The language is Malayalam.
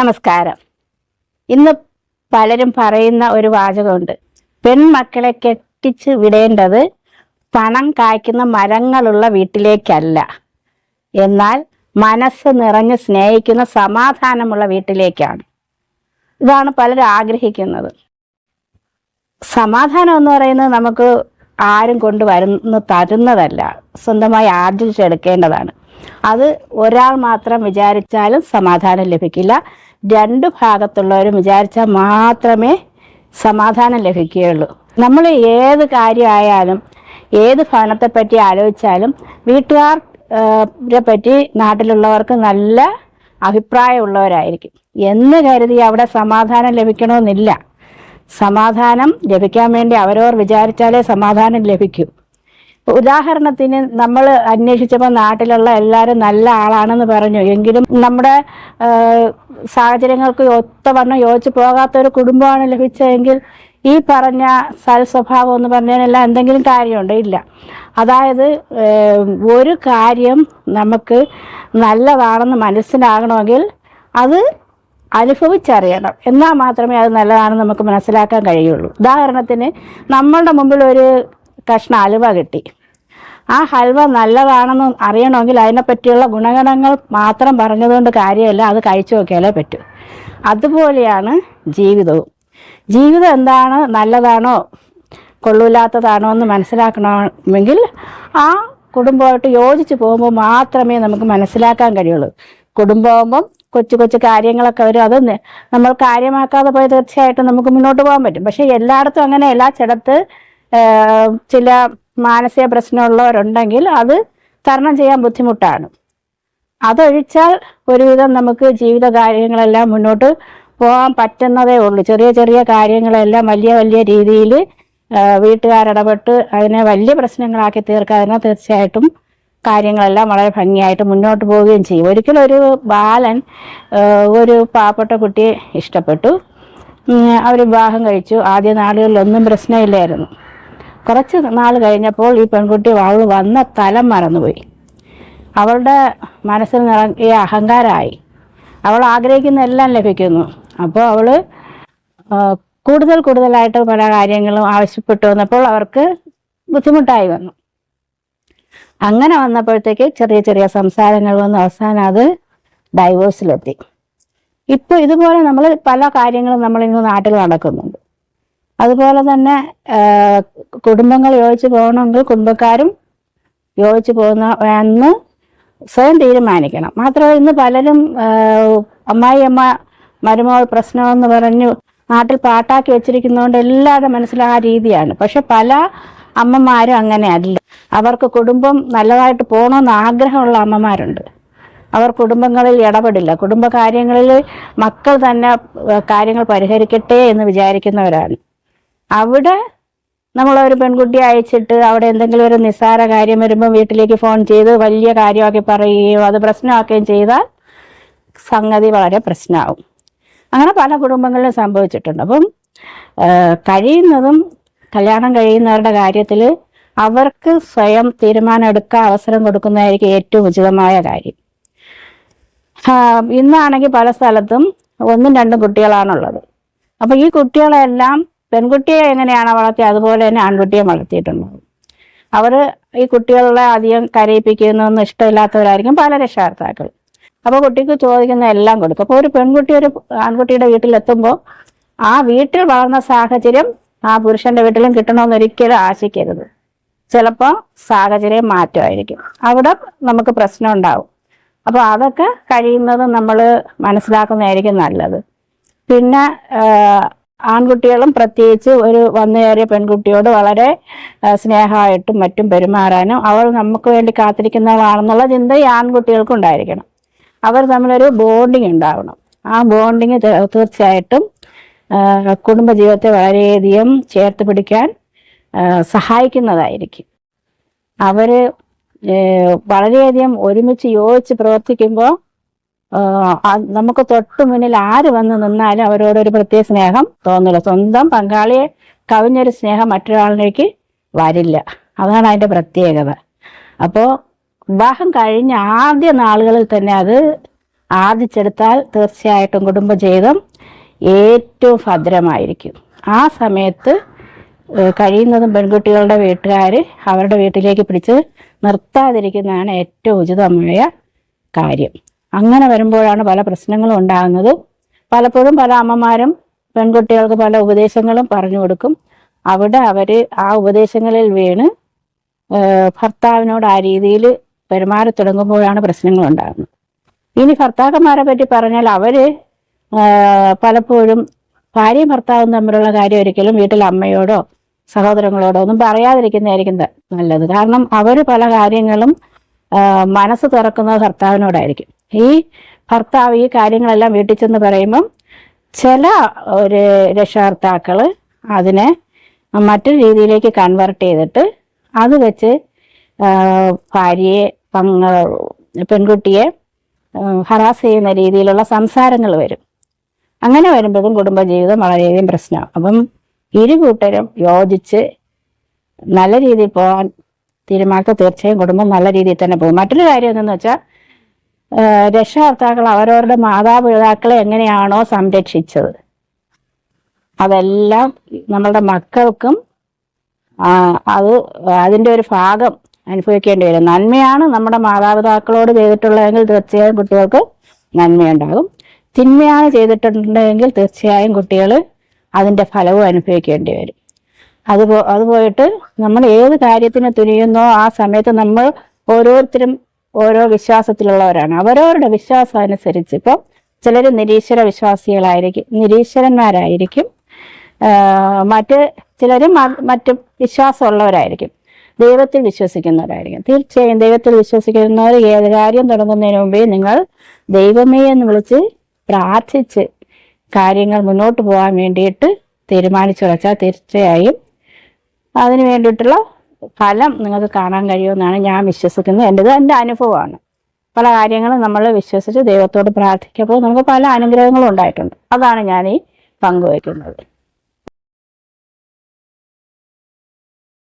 നമസ്കാരം. ഇന്ന് പലരും പറയുന്ന ഒരു വാചകമുണ്ട്. പെൺമക്കളെ കെട്ടിച്ച് വിടേണ്ടത് പണം കായ്ക്കുന്ന മരങ്ങളുള്ള വീട്ടിലേക്കല്ല. എന്നാൽ മനസ്സ് നിറഞ്ഞ് സ്നേഹിക്കുന്ന സമാധാനമുള്ള വീട്ടിലേക്കാണ്. ഇതാണ് പലരും ആഗ്രഹിക്കുന്നത്. സമാധാനം എന്ന് പറയുന്നത് നമുക്ക് ആരും കൊണ്ടുവരുന്ന തരുന്നതല്ല. സ്വന്തമായി ആർജിച്ചെടുക്കേണ്ടതാണ് അത് ഒരാൾ മാത്രം വിചാരിച്ചാലും സമാധാനം ലഭിക്കില്ല. രണ്ട് ഭാഗത്തുള്ളവരും വിചാരിച്ചാൽ മാത്രമേ സമാധാനം ലഭിക്കുകയുള്ളൂ. നമ്മൾ ഏത് കാര്യമായാലും ഏത് ഭവനത്തെ പറ്റി ആലോചിച്ചാലും വീട്ടുകാരെ പറ്റി നാട്ടിലുള്ളവർക്ക് നല്ല അഭിപ്രായമുള്ളവരായിരിക്കും. എന്ന് കരുതി അവിടെ സമാധാനം ലഭിക്കണമെന്നില്ല. സമാധാനം ലഭിക്കാൻ വേണ്ടി അവരവർ വിചാരിച്ചാലേ സമാധാനം ലഭിക്കൂ. ഉദാഹരണത്തിന് നമ്മൾ അന്വേഷിച്ചപ്പോൾ നാട്ടിലുള്ള എല്ലാവരും നല്ല ആളാണെന്ന് പറഞ്ഞു. എങ്കിലും നമ്മുടെ സാഹചര്യങ്ങൾക്ക് ഒത്തവണ്ണം യോജിച്ച് പോകാത്ത ഒരു കുടുംബമാണ് ലഭിച്ചതെങ്കിൽ ഈ പറഞ്ഞ സൽസ്വഭാവം എന്ന് പറഞ്ഞതിനെല്ലാം എന്തെങ്കിലും കാര്യമുണ്ടോ? ഇല്ല. അതായത് ഒരു കാര്യം നമുക്ക് നല്ലതാണെന്ന് മനസ്സിലാകണമെങ്കിൽ അത് അനുഭവിച്ചറിയണം. എന്നാൽ മാത്രമേ അത് നല്ലതാണെന്ന് നമുക്ക് മനസ്സിലാക്കാൻ കഴിയുള്ളൂ. ഉദാഹരണത്തിന് നമ്മളുടെ മുമ്പിൽ ഒരു കഷ്ണ അലുവ കിട്ടി. ആ ഹൽവ നല്ലതാണെന്ന് അറിയണമെങ്കിൽ അതിനെപ്പറ്റിയുള്ള ഗുണഗണങ്ങൾ മാത്രം പറഞ്ഞതുകൊണ്ട് കാര്യമല്ല. അത് കഴിച്ചു നോക്കിയാലേ പറ്റൂ. അതുപോലെയാണ് ജീവിതവും. ജീവിതം എന്താണ്? നല്ലതാണോ? കൊള്ളൂലാത്തതാണോ എന്ന് മനസ്സിലാക്കണമെങ്കിൽ ആ കുടുംബമായിട്ട് യോജിച്ച് പോകുമ്പോൾ മാത്രമേ നമുക്ക് മനസ്സിലാക്കാൻ കഴിയുള്ളൂ. കുടുംബമാകുമ്പം കൊച്ചു കൊച്ചു കാര്യങ്ങളൊക്കെ വരും. അത് നമ്മൾ കാര്യമാക്കാതെ പോയി തീർച്ചയായിട്ടും നമുക്ക് മുന്നോട്ട് പോകാൻ പറ്റും. പക്ഷേ എല്ലായിടത്തും അങ്ങനെയല്ല ചിലത്ത് ചില മാനസിക പ്രശ്നമുള്ളവരുണ്ടെങ്കിൽ അത് തരണം ചെയ്യാൻ ബുദ്ധിമുട്ടാണ്. അതൊഴിച്ചാൽ ഒരുവിധം നമുക്ക് ജീവിത കാര്യങ്ങളെല്ലാം മുന്നോട്ട് പോകാൻ പറ്റുന്നതേ ഉള്ളൂ. ചെറിയ ചെറിയ കാര്യങ്ങളെല്ലാം വലിയ വലിയ രീതിയിൽ വീട്ടുകാരിടപെട്ട് അതിനെ വലിയ പ്രശ്നങ്ങളാക്കി തീർക്കാതിനെ തീർച്ചയായിട്ടും കാര്യങ്ങളെല്ലാം വളരെ ഭംഗിയായിട്ട് മുന്നോട്ട് പോവുകയും ചെയ്യും. ഒരിക്കലും ഒരു ബാലൻ ഒരു പാവപ്പെട്ട കുട്ടിയെ ഇഷ്ടപ്പെട്ടു. അവർ വിവാഹം കഴിച്ചു. ആദ്യ നാളുകളിലൊന്നും പ്രശ്നമില്ലായിരുന്നു. കുറച്ച് നാൾ കഴിഞ്ഞപ്പോൾ ഈ പെൺകുട്ടി അവൾ വന്ന തലം മറന്നുപോയി. അവളുടെ മനസ്സിൽ നിറങ്ങിയ അഹങ്കാരമായി. അവൾ ആഗ്രഹിക്കുന്ന എല്ലാം ലഭിക്കുന്നു. അപ്പോൾ അവൾ കൂടുതൽ കൂടുതലായിട്ട് പല കാര്യങ്ങളും ആവശ്യപ്പെട്ടു വന്നപ്പോൾ അവർക്ക് ബുദ്ധിമുട്ടായി വന്നു. അങ്ങനെ വന്നപ്പോഴത്തേക്ക് ചെറിയ ചെറിയ സംസാരങ്ങൾ വന്ന്. അവസാനം അത് ഡൈവോഴ്സിലെത്തി ഇപ്പോൾ ഇതുപോലെ നമ്മൾ പല കാര്യങ്ങളും നമ്മൾ ഇന്ന് നാട്ടിൽ നടക്കുന്നുണ്ട്. അതുപോലെ തന്നെ കുടുംബങ്ങൾ യോജിച്ച് പോകണമെങ്കിൽ കുടുംബക്കാരും യോജിച്ച് പോകുന്ന എന്ന് സ്വയം തീരുമാനിക്കണം. മാത്രമല്ല ഇന്ന് പലരും അമ്മായി അമ്മ മരുമകൾ പ്രശ്നമെന്ന് പറഞ്ഞു നാട്ടിൽ പാട്ടാക്കി വെച്ചിരിക്കുന്നതുകൊണ്ട് എല്ലാവരുടെ മനസ്സിൽ ആ രീതിയാണ്. പക്ഷെ പല അമ്മമാരും അങ്ങനെ അല്ല. അവർക്ക് കുടുംബം നല്ലതായിട്ട് പോകണമെന്ന് ആഗ്രഹമുള്ള അമ്മമാരുണ്ട്. അവർ കുടുംബങ്ങളിൽ ഇടപെടില്ല. കുടുംബ കാര്യങ്ങളിൽ മക്കൾ തന്നെ കാര്യങ്ങൾ പരിഹരിക്കട്ടെ എന്ന് വിചാരിക്കുന്നവരാണ്. അവിടെ നമ്മളൊരു പെൺകുട്ടിയെ അയച്ചിട്ട് അവിടെ എന്തെങ്കിലും ഒരു നിസ്സാര കാര്യം വരുമ്പോൾ വീട്ടിലേക്ക് ഫോൺ ചെയ്ത് വലിയ കാര്യമാക്കി പറയുകയോ അത് പ്രശ്നമാക്കുകയും ചെയ്താൽ സംഗതി വളരെ പ്രശ്നമാവും. അങ്ങനെ പല കുടുംബങ്ങളിലും സംഭവിച്ചിട്ടുണ്ട്. അപ്പം കഴിയുന്നതും കല്യാണം കഴിയുന്നവരുടെ കാര്യത്തിൽ അവർക്ക് സ്വയം തീരുമാനമെടുക്കാൻ അവസരം കൊടുക്കുന്നതായിരിക്കും ഏറ്റവും ഉചിതമായ കാര്യം. ഇന്നാണെങ്കിൽ പല സ്ഥലത്തും ഒന്നും രണ്ടും കുട്ടികളാണുള്ളത്. അപ്പം ഈ കുട്ടികളെല്ലാം പെൺകുട്ടിയെ എങ്ങനെയാണോ വളർത്തി അതുപോലെ തന്നെ ആൺകുട്ടിയെ വളർത്തിയിട്ടുണ്ടാവും അവർ ഈ കുട്ടികളെ അധികം കരയിപ്പിക്കുന്നൊന്നും ഇഷ്ടമില്ലാത്തവരായിരിക്കും പല രക്ഷകർത്താക്കൾ. അപ്പോൾ കുട്ടിക്ക് ചോദിക്കുന്ന എല്ലാം കൊടുക്കും. അപ്പോൾ ഒരു പെൺകുട്ടി ഒരു ആൺകുട്ടിയുടെ വീട്ടിലെത്തുമ്പോൾ ആ വീട്ടിൽ വളർന്ന സാഹചര്യം ആ പുരുഷന്റെ വീട്ടിലും കിട്ടണമെന്ന് ഒരിക്കലും ആശിക്കരുത്. ചിലപ്പോൾ സാഹചര്യം മാറ്റമായിരിക്കും. അവിടെ നമുക്ക് പ്രശ്നം ഉണ്ടാവും. അപ്പോൾ അതൊക്കെ കഴിയുന്നത് നമ്മൾ മനസ്സിലാക്കുന്നതായിരിക്കും നല്ലത്. പിന്നെ ആൺകുട്ടികളും പ്രത്യേകിച്ച് ഒരു വന്നുകയറിയ പെൺകുട്ടിയോട് വളരെ സ്നേഹമായിട്ടും മറ്റും പെരുമാറാനും അവൾ നമുക്ക് വേണ്ടി കാത്തിരിക്കുന്നവളാണെന്നുള്ള ചിന്ത ഈ ആൺകുട്ടികൾക്കും ഉണ്ടായിരിക്കണം. അവർ തമ്മിലൊരു ബോണ്ടിങ് ഉണ്ടാവണം. ആ ബോണ്ടിങ് തീർച്ചയായിട്ടും കുടുംബ കുടുംബജീവിതത്തെ വളരെയധികം ചേർത്ത് പിടിക്കാൻ സഹായിക്കുന്നതായിരിക്കും. അവർ വളരെയധികം ഒരുമിച്ച് യോജിച്ച് പ്രവർത്തിക്കുമ്പോൾ നമുക്ക് തൊട്ടു മുന്നിൽ ആര് വന്ന് നിന്നാലും അവരോടൊരു പ്രത്യേക സ്നേഹം തോന്നില്ല സ്വന്തം പങ്കാളിയെ കവിഞ്ഞൊരു സ്നേഹം മറ്റൊരാളിലേക്ക് വരില്ല. അതാണ് അതിന്റെ പ്രത്യേകത. അപ്പോൾ വിവാഹം കഴിഞ്ഞ ആദ്യ നാളുകളിൽ തന്നെ അത് ആർജിച്ചെടുത്താൽ തീർച്ചയായിട്ടും കുടുംബജീവിതം ഏറ്റവും ഭദ്രമായിരിക്കും. ആ സമയത്ത് കഴിയുന്നതും പെൺകുട്ടികളുടെ വീട്ടുകാർ അവരുടെ വീട്ടിലേക്ക് പിടിച്ച് നിർത്താതിരിക്കുന്നതാണ് ഏറ്റവും ഉചിതമായ കാര്യം. അങ്ങനെ വരുമ്പോഴാണ് പല പ്രശ്നങ്ങളും ഉണ്ടാകുന്നത്. പലപ്പോഴും പല അമ്മമാരും പെൺകുട്ടികൾക്ക് പല ഉപദേശങ്ങളും പറഞ്ഞു കൊടുക്കും. അവിടെ അവർ ആ ഉപദേശങ്ങളിൽ വീണ് ഭർത്താവിനോട് ആ രീതിയിൽ പെരുമാറി തുടങ്ങുമ്പോഴാണ് പ്രശ്നങ്ങൾ ഉണ്ടാകുന്നത്. ഇനി ഭർത്താക്കന്മാരെ പറ്റി പറഞ്ഞാൽ അവർ പലപ്പോഴും ഭാര്യയും ഭർത്താവും തമ്മിലുള്ള കാര്യം ഒരിക്കലും വീട്ടിൽ അമ്മയോടോ സഹോദരങ്ങളോടോ ഒന്നും പറയാതിരിക്കുന്നതായിരിക്കും നല്ലത്. കാരണം അവർ പല കാര്യങ്ങളും മനസ്സ് തുറക്കുന്നത് ഭർത്താവിനോടായിരിക്കും. ഈ ഭർത്താവ് ഈ കാര്യങ്ങളെല്ലാം വീട്ടിൽ ചെന്ന് പറയുമ്പം ചില ഒരു രക്ഷകർത്താക്കൾ അതിനെ മറ്റൊരു രീതിയിലേക്ക് കൺവെർട്ട് ചെയ്തിട്ട് അത് വെച്ച് ഭാര്യയെ പങ്ക പെൺകുട്ടിയെ ഹറാസ് ചെയ്യുന്ന രീതിയിലുള്ള സംസാരങ്ങൾ വരും. അങ്ങനെ വരുമ്പോഴും കുടുംബജീവിതം വളരെയധികം പ്രശ്നമാണ്. അപ്പം ഇരു കൂട്ടരും യോജിച്ച് നല്ല രീതിയിൽ പോകാൻ തീരുമാനിക്കുക തീർച്ചയായും കുടുംബം നല്ല രീതിയിൽ തന്നെ പോകും. മറ്റൊരു കാര്യം എന്തെന്ന് വെച്ചാൽ രക്ഷകർത്താക്കൾ അവരവരുടെ മാതാപിതാക്കളെ എങ്ങനെയാണോ സംരക്ഷിച്ചത്. അതെല്ലാം നമ്മളുടെ മക്കൾക്കും അത് അതിന്റെ ഒരു ഭാഗം അനുഭവിക്കേണ്ടി വരും. നന്മയാണ് നമ്മുടെ മാതാപിതാക്കളോട് ചെയ്തിട്ടുള്ളതെങ്കിൽ തീർച്ചയായും കുട്ടികൾക്ക് നന്മയുണ്ടാകും. തിന്മയാണ് ചെയ്തിട്ടുണ്ടെങ്കിൽ തീർച്ചയായും കുട്ടികൾ അതിന്റെ ഫലവും അനുഭവിക്കേണ്ടി വരും. അത് അത് പോയിട്ട് നമ്മൾ ഏത് കാര്യത്തിന് തുനിയുന്നോ ആ സമയത്ത് നമ്മൾ ഓരോരുത്തരും ഓരോ വിശ്വാസത്തിലുള്ളവരാണ്. അവരവരുടെ വിശ്വാസം അനുസരിച്ച് ഇപ്പോൾ ചിലർ നിരീശ്വര വിശ്വാസികളായിരിക്കും നിരീശ്വരന്മാരായിരിക്കും. മറ്റ് ചിലരും മറ്റു വിശ്വാസമുള്ളവരായിരിക്കും. ദൈവത്തിൽ വിശ്വസിക്കുന്നവരായിരിക്കും. തീർച്ചയായും ദൈവത്തിൽ വിശ്വസിക്കുന്നവർ ഏത് കാര്യം തുടങ്ങുന്നതിന് മുമ്പേ നിങ്ങൾ ദൈവമേ എന്ന് വിളിച്ച് പ്രാർത്ഥിച്ച് കാര്യങ്ങൾ മുന്നോട്ട് പോകാൻ വേണ്ടിയിട്ട് തീരുമാനിച്ചു വെച്ചാൽ തീർച്ചയായും അതിന് വേണ്ടിയിട്ടുള്ള ഫലം നിങ്ങൾക്ക് കാണാൻ കഴിയുമെന്നാണ് ഞാൻ വിശ്വസിക്കുന്നത്. എന്റെത് എന്റെ അനുഭവമാണ്. പല കാര്യങ്ങളും നമ്മൾ വിശ്വസിച്ച് ദൈവത്തോട് പ്രാർത്ഥിക്കുമ്പോൾ നമുക്ക് പല അനുഗ്രഹങ്ങളും ഉണ്ടായിട്ടുണ്ട്. അതാണ് ഞാൻ ഈ പങ്കുവയ്ക്കുന്നത്